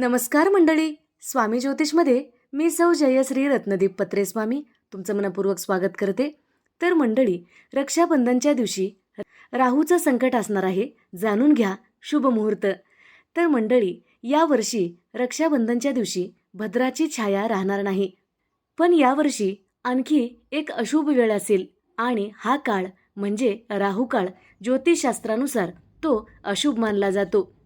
नमस्कार मंडळी स्वामी ज्योतिषमध्ये मी सौ जयश्री रत्नदीप पत्रे स्वामी तुमचं मनपूर्वक स्वागत करते. तर मंडळी रक्षाबंधनच्या दिवशी राहूचं संकट असणार आहे जाणून घ्या शुभ मुहूर्त. तर मंडळी यावर्षी रक्षाबंधनच्या दिवशी भद्राची छाया राहणार नाही. पण यावर्षी आणखी एक अशुभ वेळ असेल आणि हा काळ म्हणजे राहू काळ ज्योतिषशास्त्रानुसार तो अशुभ मानला जातो.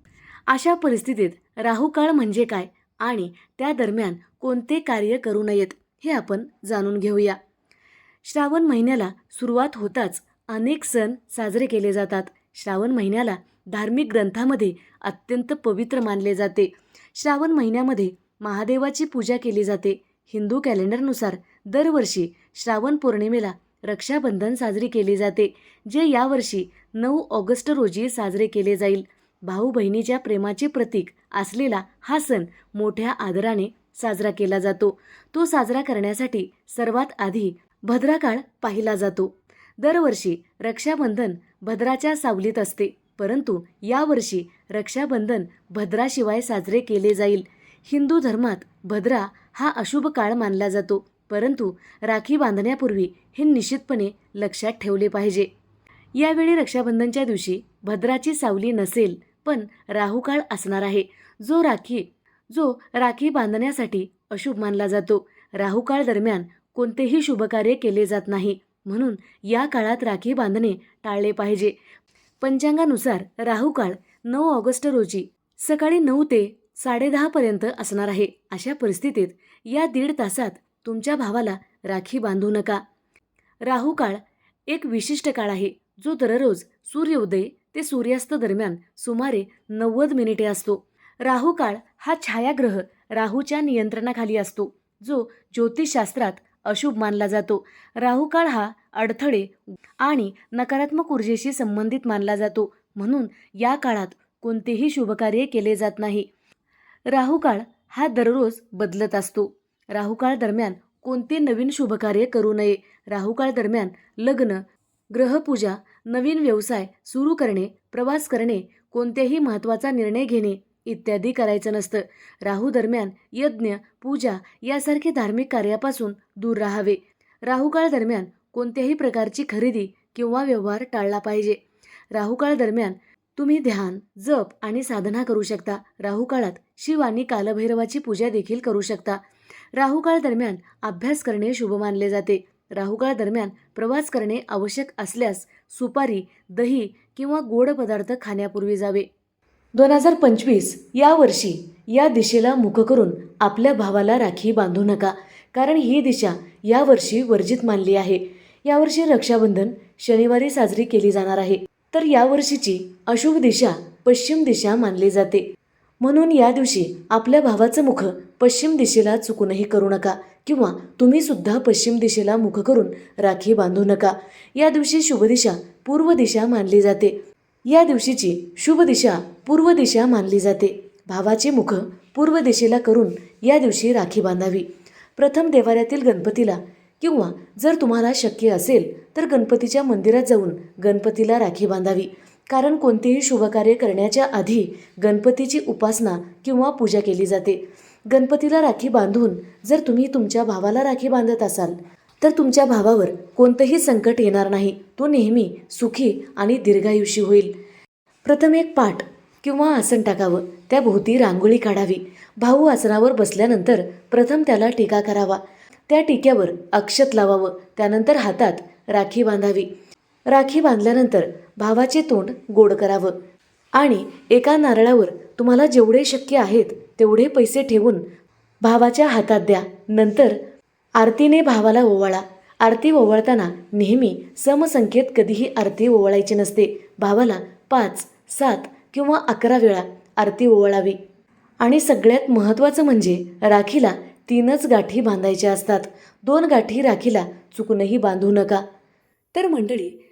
अशा परिस्थितीत राहू काळ म्हणजे काय आणि त्या दरम्यान कोणते कार्य करू नयेत हे आपण जाणून घेऊया. श्रावण महिन्याला सुरुवात होताच अनेक सण साजरे केले जातात. श्रावण महिन्याला धार्मिक ग्रंथामध्ये अत्यंत पवित्र मानले जाते. श्रावण महिन्यामध्ये महादेवाची पूजा केली जाते. हिंदू कॅलेंडरनुसार दरवर्षी श्रावण पौर्णिमेला रक्षाबंधन साजरी केली जाते जे यावर्षी नऊ ऑगस्ट रोजी साजरे केले जाईल. भाऊ बहिणीच्या प्रेमाचे प्रतीक असलेला हा सण मोठ्या आदराने साजरा केला जातो. तो साजरा करण्यासाठी सर्वात आधी भद्राकाळ पाहिला जातो. दरवर्षी रक्षाबंधन भद्राच्या सावलीत असते परंतु यावर्षी रक्षाबंधन भद्राशिवाय साजरे केले जाईल. हिंदू धर्मात भद्रा हा अशुभ काळ मानला जातो परंतु राखी बांधण्यापूर्वी हे निश्चितपणे लक्षात ठेवले पाहिजे. यावेळी रक्षाबंधनच्या दिवशी भद्राची सावली नसेल पण राहुकाळ असणार आहे. जो राखी जो राखी बांधण्यासाठी अशुभ मानला जातो. राहुकाळ दरम्यान कोणतेही शुभकार्य केले जात नाही. म्हणून या काळात राखी बांधणे टाळले पाहिजे. पंचांगानुसार राहुकाळ नऊ ऑगस्ट रोजी सकाळी नऊ ते साडेदहापर्यंत असणार आहे. अशा परिस्थितीत या दीड तासात तुमच्या भावाला राखी बांधू नका. राहुकाळ एक विशिष्ट काळ आहे. जो दररोज सूर्योदय ते सूर्यास्त दरम्यान सुमारे नव्वद मिनिटे असतो. राहू काळ हा छायाग्रह राहूच्या नियंत्रणाखाली असतो जो ज्योतिषशास्त्रात अशुभ मानला जातो. राहू काळ हा अडथळे आणि नकारात्मक ऊर्जेशी संबंधित मानला जातो म्हणून या काळात कोणतेही शुभकार्य केले जात नाही. राहुकाळ हा दररोज बदलत असतो. राहुकाळ दरम्यान कोणते नवीन शुभकार्य करू नये? राहुकाळ दरम्यान लग्न ग्रहपूजा नवीन व्यवसाय सुरू करणे प्रवास करणे कोणत्याही महत्त्वाचा निर्णय घेणे इत्यादी करायचं नसतं. राहू दरम्यान यज्ञ पूजा यासारखे धार्मिक कार्यापासून दूर राहावे. राहुकाळ दरम्यान कोणत्याही प्रकारची खरेदी किंवा व्यवहार टाळला पाहिजे. राहुकाळ दरम्यान तुम्ही ध्यान जप आणि साधना करू शकता. राहूकाळात शिव आणि कालभैरवाची पूजा देखील करू शकता. राहुकाळ दरम्यान अभ्यास करणे शुभ मानले जाते. राहुकाळ दरम्यान प्रवास करणे आवश्यक असल्यास सुपारी दही किंवा गोड पदार्थ खाण्यापूर्वी जावे. दोन हजार पंचवीस या वर्षी या दिशेला मुख करून आपल्या भावाला राखी बांधू नका कारण ही दिशा यावर्षी वर्जित मानली आहे. यावर्षी रक्षाबंधन शनिवारी साजरी केली जाणार आहे. तर यावर्षीची अशुभ दिशा पश्चिम दिशा मानली जाते. म्हणून या दिवशी आपल्या भावाचं मुख पश्चिम दिशेला चुकूनही करू नका. किंवा तुम्ही सुद्धा पश्चिम दिशेला मुख करून राखी बांधू नका. या दिवशी शुभ दिशा पूर्व दिशा मानली जाते. या दिवशीची शुभ दिशा पूर्व दिशा मानली जाते. भावाचे मुख पूर्व दिशेला करून या दिवशी राखी बांधावी. प्रथम देवाऱ्यातील गणपतीला किंवा जर तुम्हाला शक्य असेल तर गणपतीच्या मंदिरात जाऊन गणपतीला राखी बांधावी. कारण कोणतेही शुभकार्य करण्याच्या आधी गणपतीची उपासना किंवा पूजा केली जाते. गणपतीला राखी बांधून जर तुम्ही तुमच्या भावाला राखी बांधत असाल तर तुमच्या भावावर कोणतंही संकट येणार नाही. तो नेहमी सुखी आणि दीर्घायुषी होईल. प्रथम एक पाठ किंवा आसन टाकावं. त्याभोवती रांगोळी काढावी. भाऊ आसनावर बसल्यानंतर प्रथम त्याला टीका करावा. त्या टीक्यावर अक्षत लावावं. त्यानंतर हातात राखी बांधावी. राखी बांधल्यानंतर भावाचे तोंड गोड करावं. आणि एका नारळावर तुम्हाला जेवढे शक्य आहेत तेवढे पैसे ठेवून भावाच्या हातात द्या. नंतर आरतीने भावाला ओवाळा. आरती ओवाळताना नेहमी समसंख्येत कधीही आरती ओवाळायची नसते. भावाला पाच सात किंवा अकरा वेळा आरती ओवाळावी. आणि सगळ्यात महत्त्वाचं म्हणजे राखीला तीनच गाठी बांधायच्या असतात. दोन गाठी राखीला चुकूनही बांधू नका. तर मंडळी